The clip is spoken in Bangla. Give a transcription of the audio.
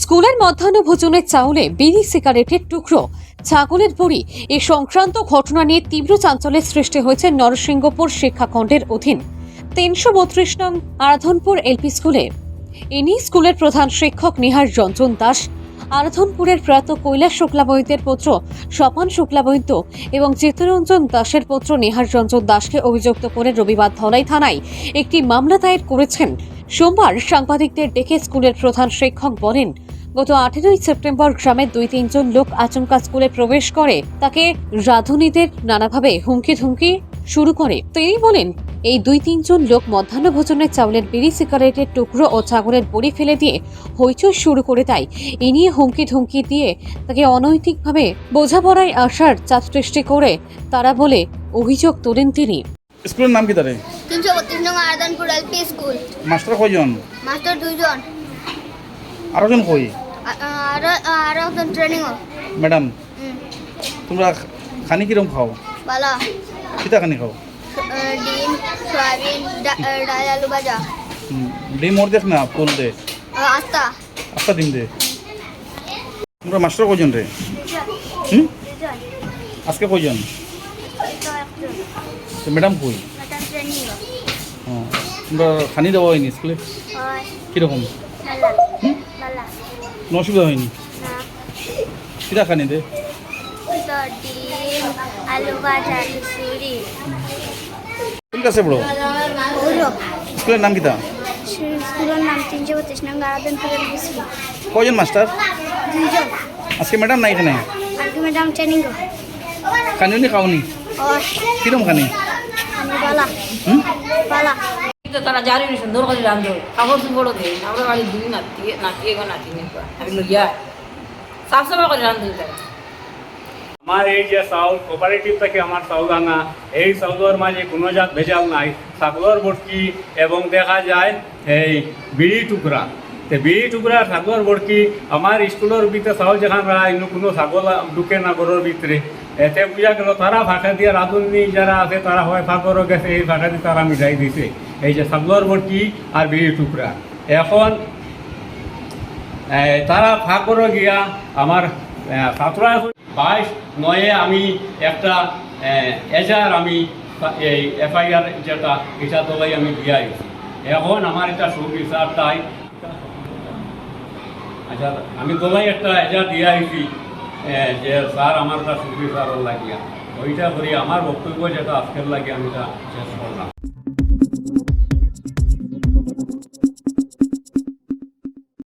স্কুলের মধ্যাহ্ন ভোজনের চাউলে বিড়ি সিগারেটের টুকরো। ছাগলের বড়ি। এ সংক্রান্ত ঘটনা নিয়ে তীব্র চাঞ্চল্যের সৃষ্টি হয়েছে নরসিংহপুর শিক্ষাখণ্ডের অধীন। তিনশো বত্রিশ নং আরাধনপুর এলপি স্কুলে। ইনি স্কুলের প্রধান শিক্ষক নিহার রঞ্জন দাস। আরাধনপুরের প্রয়াত কৈলাস শুক্লাবৈদ্যের পুত্র স্বপন শুক্লাবৈদ্য এবং চিত্তরঞ্জন দাসের পুত্র নিহার রঞ্জন দাসকে অভিযুক্ত করে রবিবার ধলাই থানায় একটি মামলা দায়ের করেছেন। সোমবার সাংবাদিকদের ডেকে স্কুলের প্রধান শিক্ষক বলেন গত আঠেরোই সেপ্টেম্বর গ্রামের দুই তিনজন লোক আচমকা স্কুলে প্রবেশ করে। তাকে রাধুনীদের নানাভাবে হুমকি ধুমকি শুরু করে। তিনি বলেন এই দুই তিনজন লোক মধ্যাহ্ন ভোজনের চাউলের বিড়ি সিগারেটের টুকরো ও ছাগলের বড়ি ফেলে দিয়ে হইচই শুরু করে দেয়। এ নিয়ে হুমকি ধুমকি দিয়ে তাকে অনৈতিকভাবে বোঝাপড়ায় আসার চাপ সৃষ্টি করে তারা বলে অভিযোগ তোলেন তিনি। স্কুলের নাম কি তারে? তিনশো বত্রিশ নং আরাদানপুর এলপি স্কুল। মাস্টার কয়জন? মাস্টার দুইজন। আরও জন কই? আরও আরও একজন ট্রেনিংও ম্যাডাম তোমরা খানি কিরম খাও? বালা। কিতা খানি খাও? ডিম সয়াবিন ডাল আলু ভাজা। ডিম ওর দেখ না ফুল দে। আস্তা। আস্তা ডিম দে। তোমরা মাস্টার কয়জন রে? হুম? আজকে কয়জন? তো ম্যাডাম কই? তোমরা খানি দেওয়া হয়নি স্কুলে? কীরকম? কোনো অসুবিধা হয়নি? কিতা খানি দে কোন পড়ো? স্কুলের নাম কিতা স্কুলের নাম তিনশো বত্রিশ নং আরাদানপুর এলপি স্কুল। মাস্টার? দুইজন। আজকে ম্যাডাম নাই এখানে? আজকে ম্যাডাম ট্রেনিং খানিও নি খাওনি? কিরম খানি বালা। বালা। তারা সুন্দর করে কাপড় চুপড়ও আমরা দুই নাতি নাতি এগো নাতি আমি লইয়া করে তারা। আমার এই যে চাউল কোপারেটিভ থেকে আমার এই মাঝে কোনো জাত ভেজাল নাই। ছাগলের বটকি এবং দেখা যায়, এই বিড়ি টুকরা। বিড়ি টুকরা ছাগলের বটকি। আমার স্কুলের ভিতরে চাউল যেখান রায় কোনো ছাগল ঢুকে না ঘরের ভিতরে এতে বুঝা গেল তারা ভাষা দিয়ে রাঁধুনি যারা আছে তারা হয় ফাঁকরও গেছে এই ভাষা দিয়ে তারা মিঠাই দিছে। এই যে ছাগলের বটকি আর বিড়ি টুকরা। এখন তারা ফাঁকরও গিয়া আমার সাতরা বাইশ নয়ে আমি একটা এজার আমি এই এফআইআর যেটা এটা তোলাই আমি দিয়া আইছি। এখন আমার এটা সুবিচার তাই। আচ্ছা আমি তোলাই একটা এজার দিয়া এ, যে স্যার আমার একটা সুবিচার লাগিয়া ওইটা করি, আমার বক্তব্য যেটা আজকের লাগে আমি তা শেষ করলাম।